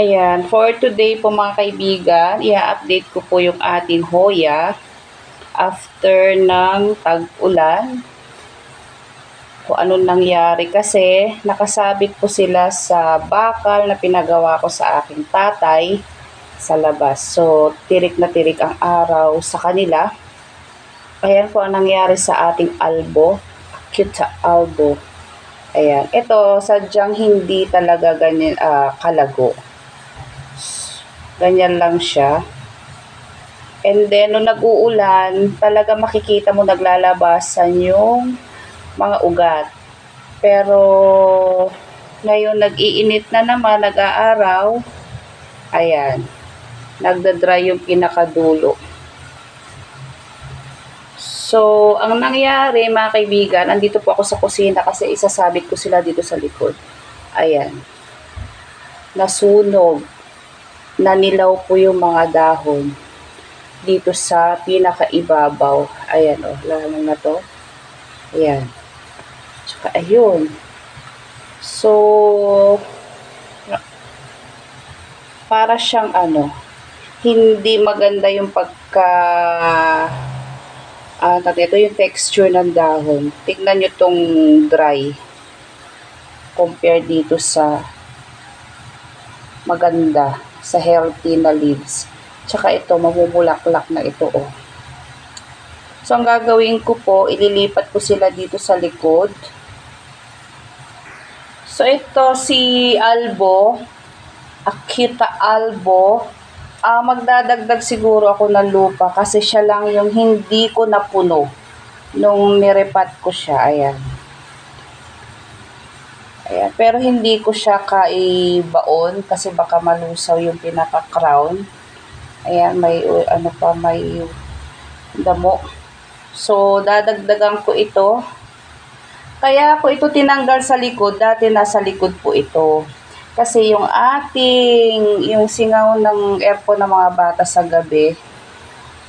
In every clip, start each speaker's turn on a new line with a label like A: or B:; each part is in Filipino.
A: Ayan, for today po mga kaibigan, i-update ko po yung ating Hoya after ng tag-ulan. Kung anong nangyari kasi nakasabit po sila sa bakal na pinagawa ko sa aking tatay sa labas. So, tirik na tirik ang araw sa kanila. Ayan po ang nangyari sa ating albo, cute albo. Ayan, ito sadyang hindi talaga ganyan ah, kalago. Ganyan lang siya. And then, nung nag-uulan, talaga makikita mo naglalabasan yung mga ugat. Pero, ngayon nag-iinit na naman, nag-aaraw. Ayan. Nagda-dry yung pinakadulo. So, ang nangyari, mga kaibigan, andito po ako sa kusina kasi isasabit ko sila dito sa likod. Ayan. Nasunog nanilaw po yung mga dahon dito sa pinakaibabaw. Ayan o, oh, lamang na to. Ayan. Tsaka ayun. So, para siyang ano, hindi maganda yung pagka ah uh, ito yung texture ng dahon. Tingnan nyo tong dry compare dito sa maganda sa healthy na leaves. Tsaka ito, mamumulaklak na ito, oh. So, ang gagawin ko po, ililipat ko sila dito sa likod. So, ito si Albo, Akita Albo, uh, magdadagdag siguro ako ng lupa kasi siya lang yung hindi ko napuno nung nirepat ko siya. Ayan. Ayan. Pero hindi ko siya kaibaon kasi baka malusaw yung pinaka-crown. Ayan, may ano pa, may damo. So, dadagdagan ko ito. Kaya ako ito tinanggal sa likod. Dati nasa likod po ito. Kasi yung ating, yung singaw ng aircon ng mga bata sa gabi,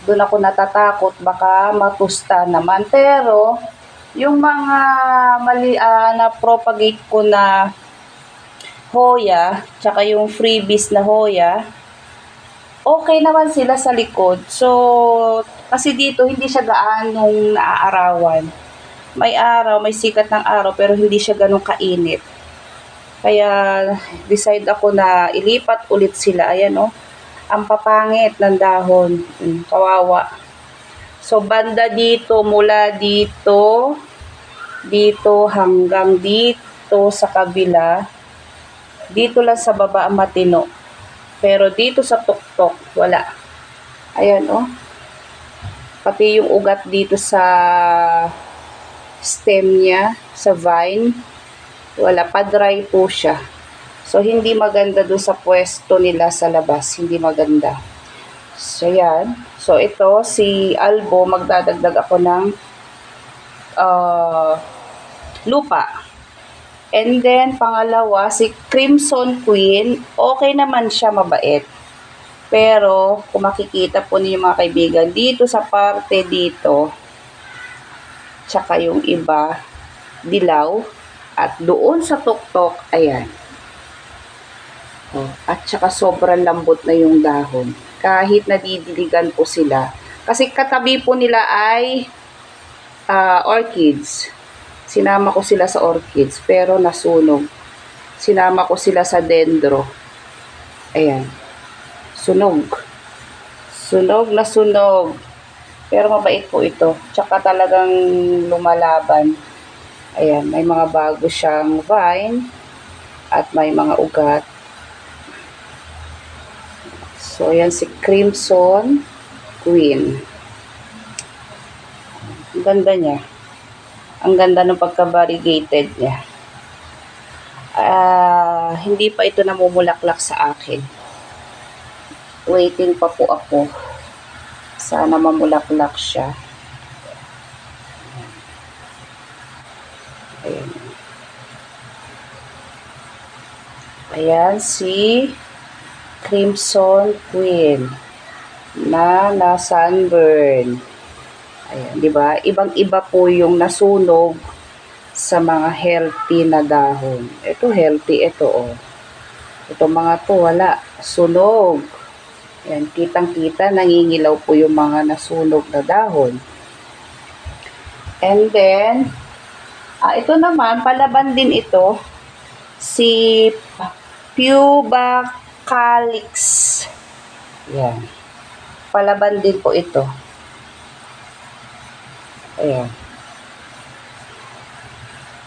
A: doon ako natatakot, baka matusta naman. Pero, yung mga mali uh, na propagate ko na Hoya, tsaka yung freebies na Hoya, okay naman sila sa likod. So, kasi dito hindi siya gaanong naaarawan. May araw, may sikat ng araw, pero hindi siya ganong kainit. Kaya, decide ako na ilipat ulit sila. Ayan, oh. Ang papangit ng dahon. Hmm, kawawa. So, banda dito, mula dito, dito hanggang dito sa kabila, dito lang sa baba ang matino. Pero dito sa tuktok, wala. Ayan, oh. Pati yung ugat dito sa stem niya, sa vine, wala. Pa-dry po siya. So, hindi maganda doon sa pwesto nila sa labas. Hindi maganda. So, yan. So, ito, si Albo, magdadagdag ako ng uh, lupa. And then, pangalawa, si Crimson Queen, okay naman siya, mabait. Pero, kung makikita po niyo mga kaibigan, dito sa parte dito, tsaka yung iba, dilaw, at doon sa tuktok, ayan. Oh, at saka sobrang lambot na yung dahon kahit nadidiligan po sila. Kasi katabi po nila ay uh, orchids. Sinama ko sila sa orchids, pero nasunog. Sinama ko sila sa dendro. Ayan. Sunog. Sunog na sunog. Pero mabait po ito. Tsaka talagang lumalaban. Ayan, may mga bago siyang vine at may mga ugat. So, ayan si Crimson Queen. Ang ganda niya. Ang ganda ng pagka-variegated niya. Uh, hindi pa ito namumulaklak sa akin. Waiting pa po ako. Sana mamulaklak siya. Ayan. Ayan si Crimson Queen na na sunburn. Ayan, di ba? Ibang-iba po yung nasunog sa mga healthy na dahon. Ito healthy ito oh. Ito mga to, wala. Sunog. Yan, kitang-kita, nangingilaw po yung mga nasunog na dahon. And then, ah, ito naman, palaban din ito, si Puba Calix. Yan. Palaban din po ito. Ayan.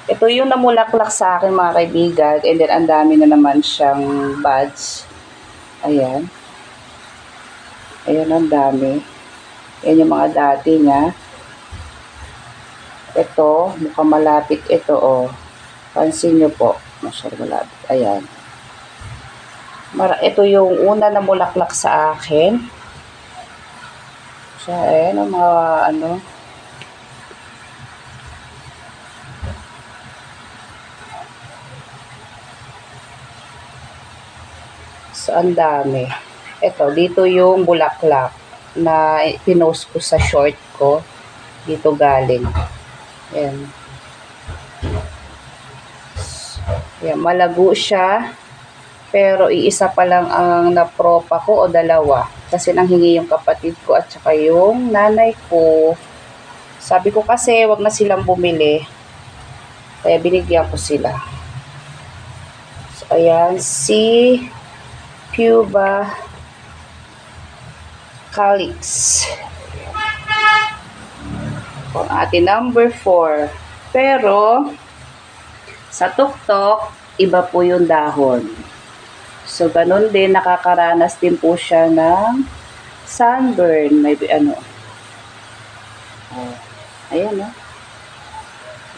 A: Ito yung namulaklak sa akin mga kaibigan. And then, ang dami na naman siyang buds. Ayan. Ayan, ang dami. Yan yung mga dati niya. Ito, mukhang malapit ito, oh. Pansin nyo po. Masyado malapit. Ayan. Mara, ito yung una na mulaklak sa akin. Siya, ayan, ang mga, ano, So, ang dami. Ito, dito yung bulaklak na pinost ko sa short ko. Dito galing. Yan. Yan, malago siya. Pero iisa pa lang ang napropa ko o dalawa. Kasi nang hingi yung kapatid ko at saka yung nanay ko. Sabi ko kasi wag na silang bumili. Kaya binigyan ko sila. So, ayan, si Cuba Calix. Ang ating number 4. Pero, sa tuktok, iba po yung dahon. So, ganun din, nakakaranas din po siya ng sunburn. May ano. Ayan, oh.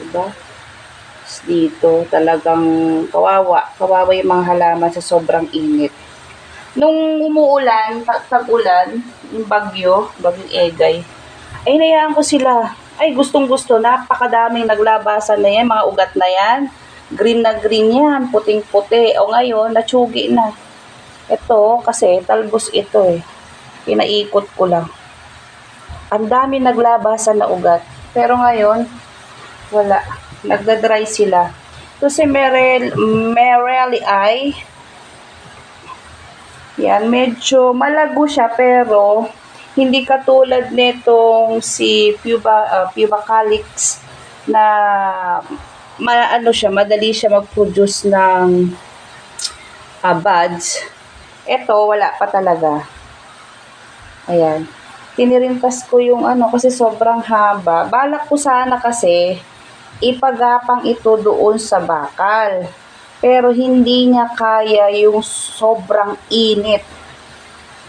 A: Diba? Dito, talagang kawawa. Kawawa yung mga halaman sa sobrang init. Nung umuulan, tag- tag-ulan, yung bagyo, bagyong egay, ay nayaan ko sila. Ay, gustong gusto, napakadaming naglabasan na yan, mga ugat na yan. Green na green yan, puting puti. O ngayon, natsugi na. Ito, kasi talbos ito eh. Pinaikot ko lang. Ang dami naglabasan na ugat. Pero ngayon, wala. Nagda-dry sila. Ito si Merel, Merely Eye. Yan, medyo malago siya pero hindi katulad nitong si Puba, uh, Puba Calix na ma, ano siya, madali siya mag-produce ng uh, buds. Ito, wala pa talaga. Ayan. Tinirintas ko yung ano kasi sobrang haba. Balak ko sana kasi ipagapang ito doon sa bakal. Pero hindi niya kaya yung sobrang init.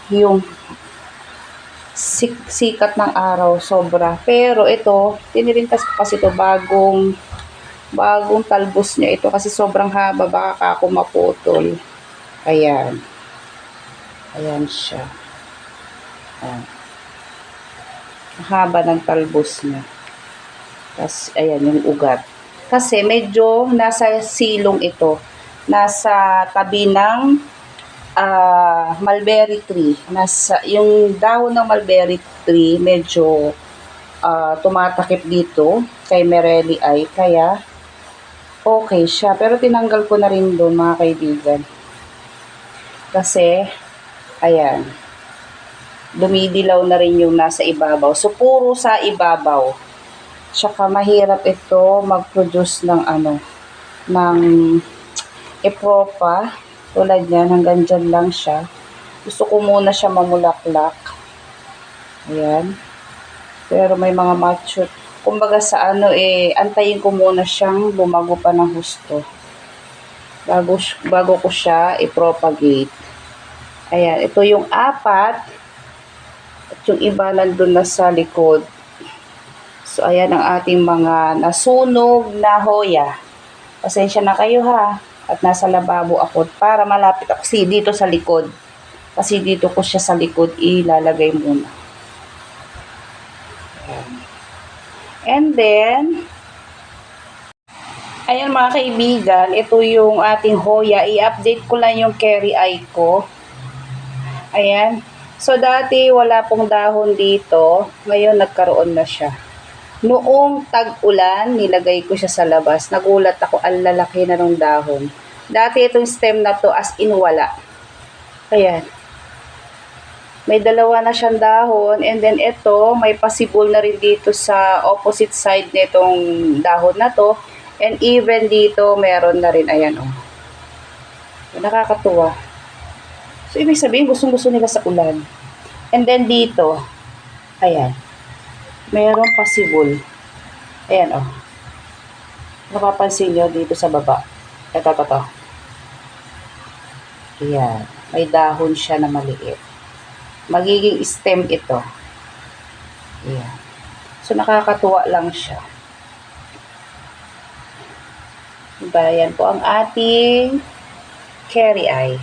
A: Yung sik- sikat ng araw, sobra. Pero ito, tinirintas ko kasi ito bagong bagong talbos niya ito kasi sobrang haba baka ako maputol. Ayan. Ayan siya. Ayan. Haba ng talbos niya. Tapos, ayan yung ugat. Kasi medyo nasa silong ito. Nasa tabi ng ah, mulberry tree. Nasa, yung dahon ng mulberry tree medyo ah, tumatakip dito kay Mereli ay kaya okay siya. Pero tinanggal ko na rin doon mga kaibigan. Kasi, ayan, dumidilaw na rin yung nasa ibabaw. So, puro sa ibabaw. Tsaka mahirap ito mag-produce ng ano, ng epropa. Tulad yan, hanggang dyan lang siya. Gusto ko muna siya mamulaklak. Ayan. Pero may mga mature. Kumbaga sa ano eh, antayin ko muna siyang lumago pa ng husto. Bago, bago ko siya i-propagate. Ayan, ito yung apat. At yung iba nandun na sa likod. So, ayan ang ating mga nasunog na hoya. Pasensya na kayo ha. At nasa lababo ako para malapit ako si dito sa likod. Kasi dito ko siya sa likod ilalagay muna. Ayan. And then, ayan mga kaibigan, ito yung ating hoya. I-update ko lang yung carry eye ko. Ayan. So, dati wala pong dahon dito. Ngayon, nagkaroon na siya. Noong tag-ulan, nilagay ko siya sa labas. Nagulat ako, ang lalaki na ng dahon. Dati itong stem na to as in wala. Ayan. May dalawa na siyang dahon and then ito, may pasibol na rin dito sa opposite side nitong dahon na to. And even dito, meron na rin. Ayan, oh. Nakakatuwa. So, ibig sabihin, gustong gusto nila sa ulan. And then dito, ayan, mayroong pasibol. Ayan, oh. Napapansin nyo dito sa baba. Ito, ito, ito. Ayan. May dahon siya na maliit. Magiging stem ito. Ayan. So, nakakatuwa lang siya. Diba, yan po ang ating carry eye.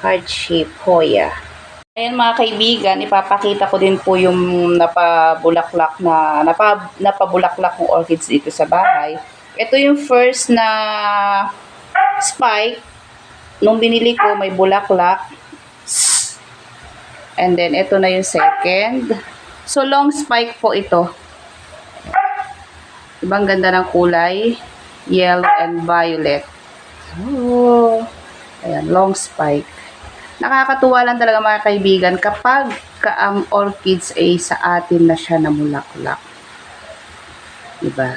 A: Heart shape Hoya. Ayan mga kaibigan, ipapakita ko din po yung napabulaklak na napa, napabulaklak ng orchids dito sa bahay. Ito yung first na spike. Nung binili ko, may bulaklak. And then, ito na yung second. So, long spike po ito. Ibang ganda ng kulay. Yellow and violet. Oh, ayan, long spike. Nakakatuwa lang talaga mga kaibigan kapag ka ang orchids ay sa atin na siya namulaklak. Diba?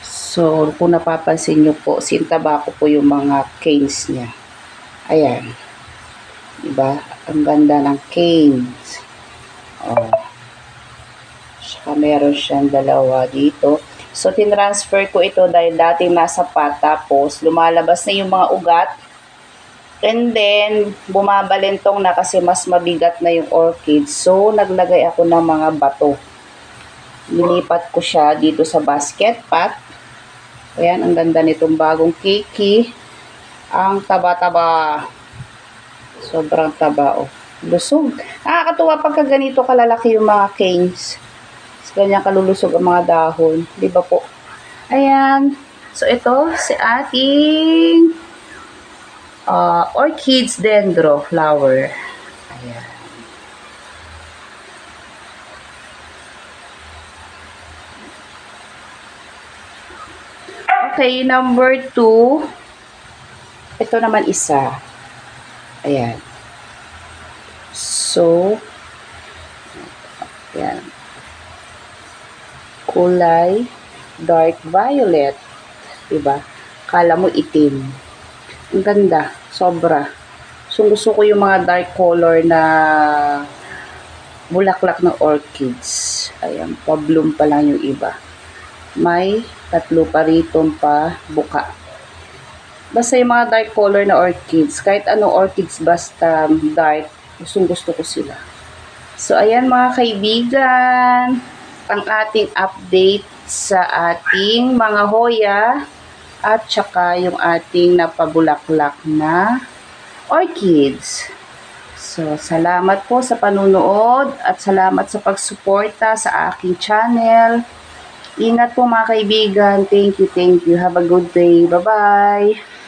A: So, kung napapansin nyo po, sintabako po yung mga canes niya. Ayan. Diba? Ang ganda ng canes. Oh. Saka meron siyang dalawa dito. So, tinransfer ko ito dahil dating nasa pot. Tapos, lumalabas na yung mga ugat. And then, bumabalentong na kasi mas mabigat na yung orchid. So, naglagay ako ng mga bato. Nilipat ko siya dito sa basket pot. Ayan, ang ganda nitong bagong kiki. Ang taba-taba. Sobrang taba, oh. Lusog. Nakakatuwa pagka ganito kalalaki yung mga canes. Ganyan kalulusog ang mga dahon. Di ba po? Ayan. So, ito, si ating uh, orchids dendro flower. Ayan. Okay, number two. Ito naman isa. Ayan. So, ayan. Kulay dark violet. Diba? Kala mo itim. Ang ganda. Sobra. So, gusto ko yung mga dark color na bulaklak ng orchids. Ayan, pa-bloom pa lang yung iba. May tatlo pa rito pa buka. Basta yung mga dark color na orchids, kahit anong orchids basta dark, gustong gusto ko sila. So, ayan mga kaibigan, ang ating update sa ating mga hoya at saka yung ating napabulaklak na orchids. So, salamat po sa panunood at salamat sa pagsuporta sa aking channel. Ingat po mga kaibigan. Thank you, thank you. Have a good day. Bye-bye.